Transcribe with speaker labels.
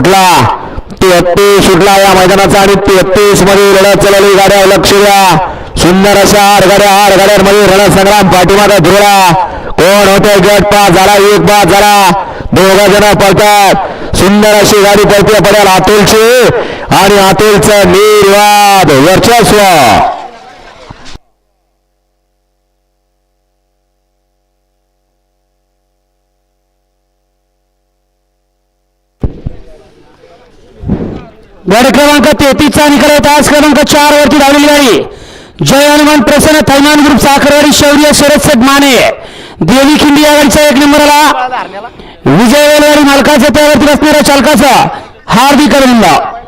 Speaker 1: सुटला. तेहत्तीस सुटला या मैदानाचा आणि तेहत्तीसमध्ये लढत चालवली गाड्या लक्ष द्या. सुंदर अशा आठ गाड्या आठ गाड्यांमध्ये रणसंग्राम पाठीमागा धुरा कोण होते? गट पास झाला एक पास झाला. दोघा जण पळतात. सुंदर अशी गाडी पळते पडेल अतुलची आणि अतुलचं निर्वाद वर्चस्व.
Speaker 2: गड क्रमांक तेहतीसचा निकाल होता. आज क्रमांक चार वरती धावलेली गाडी. जय हनुमान प्रसन्न थैमान ग्रुप साखरवाडी शौर्य शरद सेठ माने. देवी खिंडी या गाडीचा एक नंबरला विजय वेलवाडी मालकाचा त्यावरती बसणाऱ्या चालकाचा हार्दिक अभिनंदन.